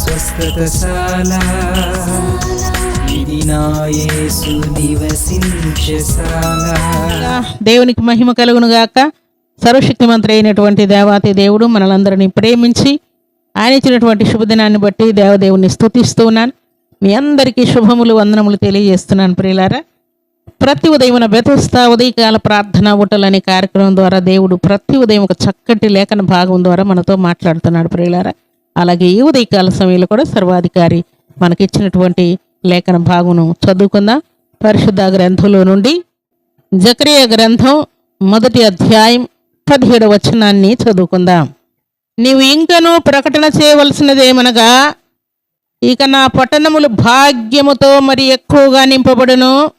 స్వస్థతశాల. దేవునికి మహిమ కలుగును గాక సర్వశక్తిమంత్రి అయినటువంటి దేవాతి దేవుడు మనలందరినీ ప్రేమించి ఆయన ఇచ్చినటువంటి శుభదినాన్ని బట్టి దేవదేవుని స్తుతిస్తూ ఉన్నాను. మీ అందరికీ శుభములు వందనములు తెలియజేస్తున్నాను ప్రియులారా. ప్రతి ఉదయం బెతస్తా ఉదయకాల ప్రార్థన ఊటలు అనే కార్యక్రమం ద్వారా దేవుడు ప్రతి ఉదయం ఒక చక్కటి లేఖన భాగం ద్వారా మనతో మాట్లాడుతున్నాడు ప్రియులారా. అలాగే ఈ ఉదయకాల సమయంలో కూడా సర్వాధికారి మనకిచ్చినటువంటి లేఖన భాగును చదువుకుందాం. పరిశుద్ధ గ్రంథంలో నుండి జకరియా గ్రంథం మొదటి అధ్యాయం పదిహేడు వచనాన్ని చదువుకుందాం. నీవు ఇంకనూ ప్రకటన చేయవలసినదేమనగా ఇక నా పట్టణములు భాగ్యముతో మరి ఎక్కువగా నింపబడును.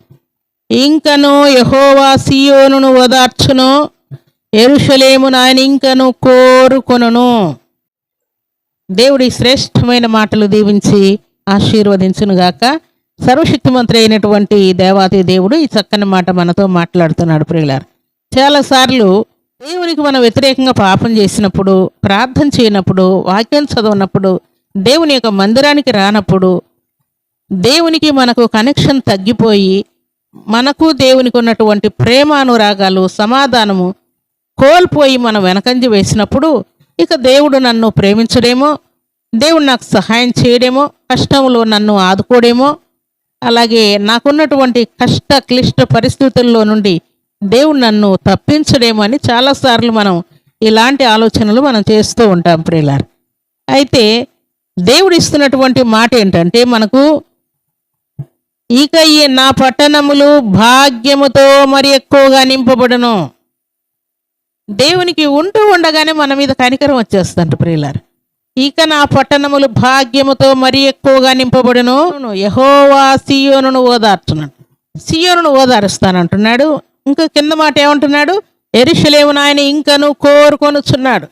ఇంకను యహోవా సియోనును ఓదార్చును. ఎరుషలేము నాయన ఇంకను కోరుకొనును. దేవుడి శ్రేష్టమైన మాటలు దీవించి ఆశీర్వదించునుగాక. సర్వశక్తిమంత్రి అయినటువంటి దేవాతి దేవుడు ఈ చక్కని మాట మనతో మాట్లాడుతున్నాడు ప్రియులారు. చాలాసార్లు దేవునికి మనం వ్యతిరేకంగా పాపం చేసినప్పుడు ప్రార్థన చేయనప్పుడు వాక్యం చదవనప్పుడు దేవుని యొక్క మందిరానికి రానప్పుడు దేవునికి మనకు కనెక్షన్ తగ్గిపోయి మనకు దేవునికి ఉన్నటువంటి ప్రేమానురాగాలు సమాధానము కోల్పోయి మనం వెనకంజి వేసినప్పుడు ఇక దేవుడు నన్ను ప్రేమించడేమో దేవుడు నాకు సహాయం చేయడేమో కష్టంలో నన్ను ఆదుకోడేమో అలాగే నాకున్నటువంటి కష్ట క్లిష్ట పరిస్థితుల్లో నుండి దేవుడు నన్ను తప్పించడేమో అని చాలాసార్లు మనం ఇలాంటి ఆలోచనలు మనం చేస్తూ ఉంటాం ప్రియులార్. అయితే దేవుడు ఇస్తున్నటువంటి మాట ఏంటంటే మనకు ఇక ఈ నా పట్టణములు భాగ్యముతో మరి ఎక్కువగా నింపబడను. దేవునికి ఉంటూ ఉండగానే మన మీద కనికరం వచ్చేస్తుంట ప్రియులారు. ఇక నా పట్టణములు భాగ్యముతో మరి ఎక్కువగా నింపబడును. యహోవా సియోనును ఓదార్చున్నాడు సియోనును ఓదారుస్తానంటున్నాడు. ఇంకా కింద మాట ఏమంటున్నాడు? ఎరుషలేము నాయన ఇంకను కోరుకొనుచున్నాడు.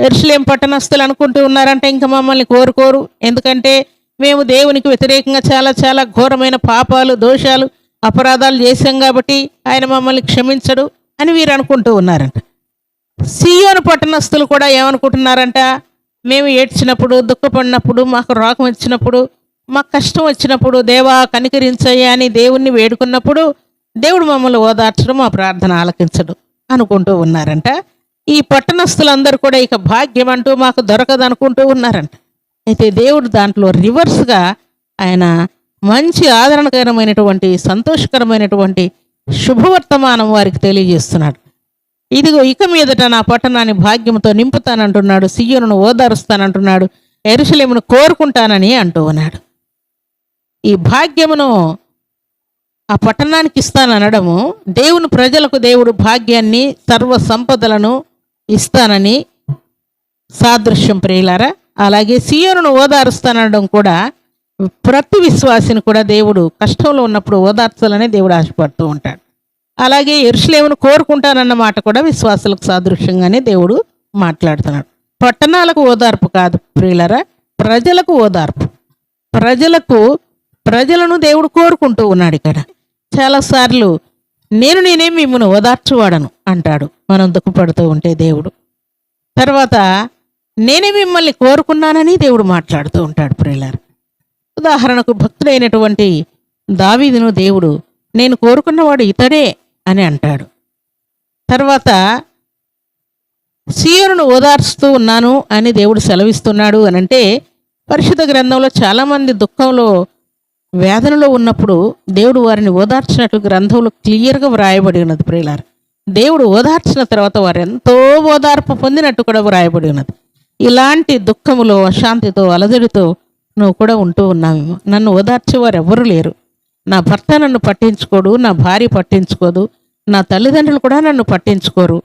ఎరుషులేం పట్టణస్తులు అనుకుంటూ ఉన్నారంటే ఇంకా మమ్మల్ని కోరుకోరు. ఎందుకంటే మేము దేవునికి వ్యతిరేకంగా చాలా చాలా ఘోరమైన పాపాలు దోషాలు అపరాధాలు చేశాం కాబట్టి ఆయన మమ్మల్ని క్షమించడు అని వీరు అనుకుంటూ ఉన్నారంట. సీయోను పట్టణస్తులు కూడా ఏమనుకుంటున్నారంట? మేము ఏడ్చినప్పుడు దుఃఖపడినప్పుడు మాకు రోగం వచ్చినప్పుడు మాకు కష్టం వచ్చినప్పుడు దేవా కనికరించయ్యా అని దేవుణ్ణి వేడుకున్నప్పుడు దేవుడు మమ్మల్ని ఓదార్చడం మా ప్రార్థన ఆలకించడు అనుకుంటూ ఉన్నారంట. ఈ పట్టణస్తులందరూ కూడా ఇక భాగ్యం అంటూ మాకు దొరకదు అనుకుంటూ ఉన్నారంట. అయితే దేవుడు దాంట్లో రివర్స్గా ఆయన మంచి ఆదరణకరమైనటువంటి సంతోషకరమైనటువంటి శుభవర్తమానం వారికి తెలియజేస్తున్నాడు. ఇదిగో ఇక మీదట నా పట్టణాన్ని భాగ్యంతో నింపుతానంటున్నాడు సియ్యను ఓదారుస్తానంటున్నాడు ఎరుసలేమును కోరుకుంటానని అంటూ ఉన్నాడు. ఈ భాగ్యమును ఆ పట్టణానికి ఇస్తాననడము దేవుని ప్రజలకు దేవుడు భాగ్యాన్ని సర్వ సంపదలను ఇస్తానని సాదృశ్యం ప్రియులారా. అలాగే సీయోను ఓదారుస్తానడం కూడా ప్రతి విశ్వాసిని కూడా దేవుడు కష్టంలో ఉన్నప్పుడు ఓదార్చాలనే దేవుడు ఆశపడుతూ ఉంటాడు. అలాగే ఎరుసలేమును కోరుకుంటానన్న మాట కూడా విశ్వాసులకు సాదృశ్యంగానే దేవుడు మాట్లాడుతున్నాడు. పట్టణాలకు ఓదార్పు కాదు ప్రియులరా ప్రజలకు ఓదార్పు. ప్రజలకు ప్రజలను దేవుడు కోరుకుంటూ ఉన్నాడు ఇక్కడ. చాలాసార్లు నేను నేనే మిమ్మల్ని ఓదార్చువాడను అంటాడు మనం దుఃఖపడుతూ ఉంటే దేవుడు. తర్వాత నేనే మిమ్మల్ని కోరుకున్నానని దేవుడు మాట్లాడుతూ ఉంటాడు ప్రియులారు. ఉదాహరణకు భక్తుడైనటువంటి దావీదును దేవుడు నేను కోరుకున్నవాడు ఇతడే అని అంటాడు. తర్వాత సీయోను ఓదార్స్తూ ఉన్నాను అని దేవుడు సెలవిస్తున్నాడు అని అంటే పరిశుద్ధ గ్రంథంలో చాలామంది దుఃఖంలో వేదనలో ఉన్నప్పుడు దేవుడు వారిని ఓదార్చినట్లు గ్రంథంలో క్లియర్గా వ్రాయబడి ఉన్నది ప్రియులారు. దేవుడు ఓదార్చిన తర్వాత వారు ఎంతో ఓదార్పు పొందినట్టు కూడా వ్రాయబడి ఉన్నది. ఇలాంటి దుఃఖములో అశాంతితో అలజడితో నువ్వు కూడా ఉంటూ ఉన్నావేమో. నన్ను ఓదార్చేవారు ఎవ్వరూ లేరు. నా భర్త నన్ను పట్టించుకోడు నా భార్య పట్టించుకోదు నా తల్లిదండ్రులు కూడా నన్ను పట్టించుకోరు.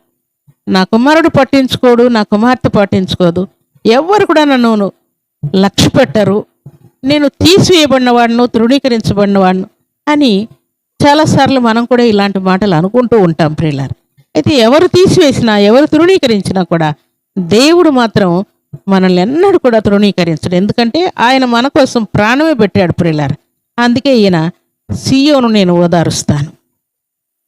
నా కుమారుడు పట్టించుకోడు నా కుమార్తె పట్టించుకోదు. ఎవ్వరు కూడా నన్ను లక్ష్య పెట్టరు. నేను తీసివేయబడినవాడును తృణీకరించబడినవాడును అని చాలాసార్లు మనం కూడా ఇలాంటి మాటలు అనుకుంటూ ఉంటాం ప్రియులారు. అయితే ఎవరు తీసివేసినా ఎవరు తృణీకరించినా కూడా దేవుడు మాత్రం మనల్ని ఎన్నడూ కూడా తృణీకరించడు. ఎందుకంటే ఆయన మన కోసం ప్రాణమే పెట్టాడు ప్రియులారు. అందుకే ఈయన సీయోను నేను ఓదారుస్తాను.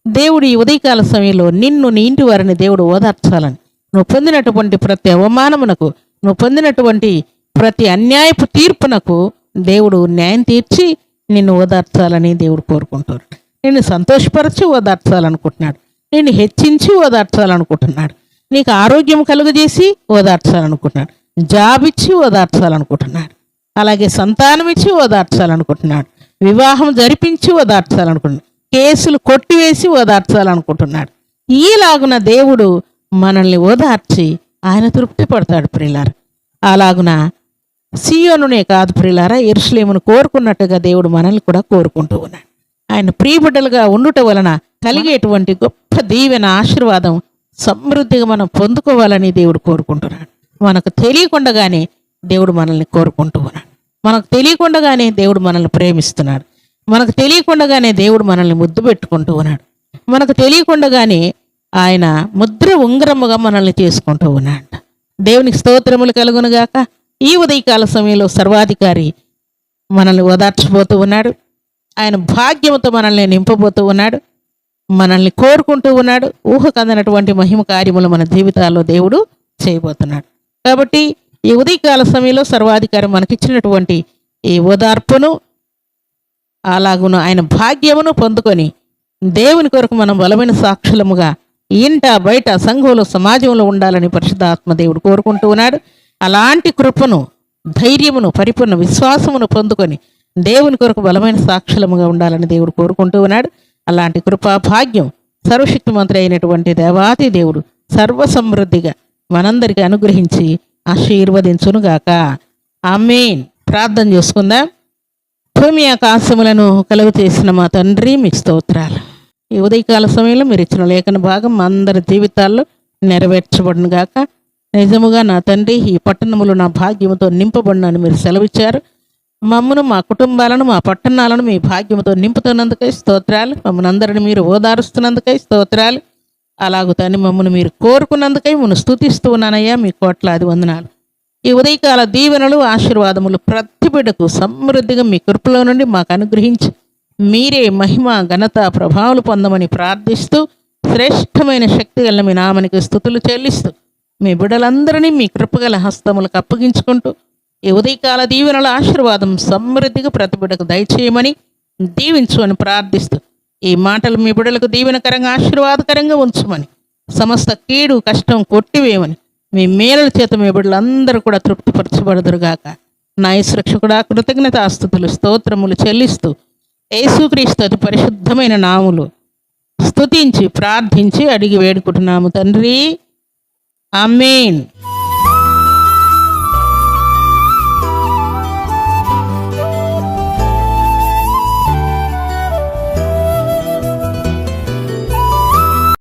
దేవుడు ఈ ఉదయకాల సమయంలో నిన్ను నీ ఇంటి వారిని దేవుడు ఓదార్చాలని. నువ్వు పొందినటువంటి ప్రతి అవమానమునకు నువ్వు పొందినటువంటి ప్రతి అన్యాయపు తీర్పునకు దేవుడు న్యాయం తీర్చి నిన్ను ఓదార్చాలని దేవుడు కోరుకుంటాడు. నిన్ను సంతోషపరచి ఓదార్చాలనుకుంటున్నాడు. నిన్ను హెచ్చించి ఓదార్చాలనుకుంటున్నాడు. నీకు ఆరోగ్యం కలుగజేసి ఓదార్చాలనుకుంటున్నాడు. జాబ్ ఇచ్చి ఓదార్చాలనుకుంటున్నాడు. అలాగే సంతానం ఇచ్చి ఓదార్చాలనుకుంటున్నాడు. వివాహం జరిపించి ఓదార్చాలనుకుంటున్నాడు. కేసులు కొట్టివేసి ఓదార్చాలనుకుంటున్నాడు. ఈలాగున దేవుడు మనల్ని ఓదార్చి ఆయన తృప్తి పడతాడు ప్రిలార అలాగున సీయోనునే కాదు ప్రిలారా ఎరుసలేమును కోరుకున్నట్టుగా దేవుడు మనల్ని కూడా కోరుకుంటూ ఉన్నాడు. ఆయన ప్రియబిడ్డలుగా ఉండుట వలన కలిగేటువంటి గొప్ప దీవెన ఆశీర్వాదం సమృద్ధిగా మనం పొందుకోవాలని దేవుడు కోరుకుంటున్నాడు. మనకు తెలియకుండానే దేవుడు మనల్ని కోరుకుంటూ ఉన్నాడు. మనకు తెలియకుండానే దేవుడు మనల్ని ప్రేమిస్తున్నాడు. మనకు తెలియకుండానే దేవుడు మనల్ని ముద్దు పెట్టుకుంటూ ఉన్నాడు. మనకు తెలియకుండానే ఆయన ముద్ర ఉంగరముగా మనల్ని చేసుకుంటూ ఉన్నాడు దేవునికి స్తోత్రములు కలుగునుగాక. ఈ ఉదయకాల సమయంలో సర్వాధికారి మనల్ని ఓదార్చిపోతూ ఉన్నాడు. ఆయన భాగ్యముతో మనల్ని నింపబోతూ ఉన్నాడు. మనల్ని కోరుకుంటూ ఉన్నాడు. ఊహకు మహిమ కార్యములు మన జీవితాల్లో దేవుడు చేయబోతున్నాడు. కాబట్టి ఈ ఉదయకాల సమయంలో సర్వాధికారి మనకిచ్చినటువంటి ఈ ఓదార్పును అలాగును ఆయన భాగ్యమును పొందుకొని దేవుని కొరకు మనం బలమైన సాక్షులముగా ఇంట బయట సంఘంలో సమాజంలో ఉండాలని పరిశుద్ధాత్మ దేవుడు కోరుకుంటూ ఉన్నాడు. అలాంటి కృపను ధైర్యమును పరిపూర్ణ విశ్వాసమును పొందుకొని దేవుని కొరకు బలమైన సాక్షులముగా ఉండాలని దేవుడు కోరుకుంటూ ఉన్నాడు. అలాంటి కృపా భాగ్యం సర్వశక్తిమంతుడు అయినటువంటి దేవాతి దేవుడు సర్వసమృద్ధిగా మనందరికీ అనుగ్రహించి ఆశీర్వదించునుగాక. ఆమెన్. ప్రార్థన చేసుకుందాం. భూమి ఆకాశములను కలుగు చేసిన మా తండ్రి మీకు స్తోత్రాలు. ఈ ఉదయకాల సమయంలో మీరు ఇచ్చిన లేఖన భాగం మా అందరి జీవితాల్లో నెరవేర్చబడును గాక. నిజముగా నా తండ్రి ఈ పట్టణములు నా భాగ్యముతో నింపబడినని మీరు సెలవిచ్చారు. మమ్మను మా కుటుంబాలను మా పట్టణాలను మీ భాగ్యముతో నింపుతున్నందుకై స్తోత్రాలు. మమ్మల్ని అందరిని మీరు ఓదారుస్తున్నందుకై స్తోత్రాలు. అలాగు మమ్మల్ని మీరు కోరుకున్నందుకై మును స్థుతిస్తూ ఉన్నానయ్యా. మీ కోట్లాది వందనాలు. ఈ ఉదయకాల దీవెనలు ఆశీర్వాదములు ప్రతి బిడ్డకు సమృద్ధిగా మీ కృపలో నుండి మాకు అనుగ్రహించి మీరే మహిమ ఘనత ప్రభావాలు పొందమని ప్రార్థిస్తూ శ్రేష్టమైన శక్తి గల మీ నామనికి స్థుతులు చెల్లిస్తూ మీ బిడ్డలందరినీ మీ కృపగల హస్తములకు అప్పగించుకుంటూ ఈ ఉదయకాల దీవెనల ఆశీర్వాదం సమృద్ధిగా ప్రతి బిడ్డకు దయచేయమని దీవించు అని ప్రార్థిస్తూ ఈ మాటలు మీ బిడ్డలకు దీవెనకరంగా ఆశీర్వాదకరంగా ఉంచమని సమస్త కీడు కష్టం కొట్టివేయమని మీ మేలుల చేత మీ బిడ్డలందరూ కూడా తృప్తిపరచబడదురుగాక. నా సురక్షకుడా కృతజ్ఞత ఆస్తుతులు స్తోత్రములు చెల్లిస్తూ యేసుక్రీస్తు అతి పరిశుద్ధమైన నాములు స్తుతించి ప్రార్థించి అడిగి వేడుకుంటున్నాము తండ్రి. ఆమెన్.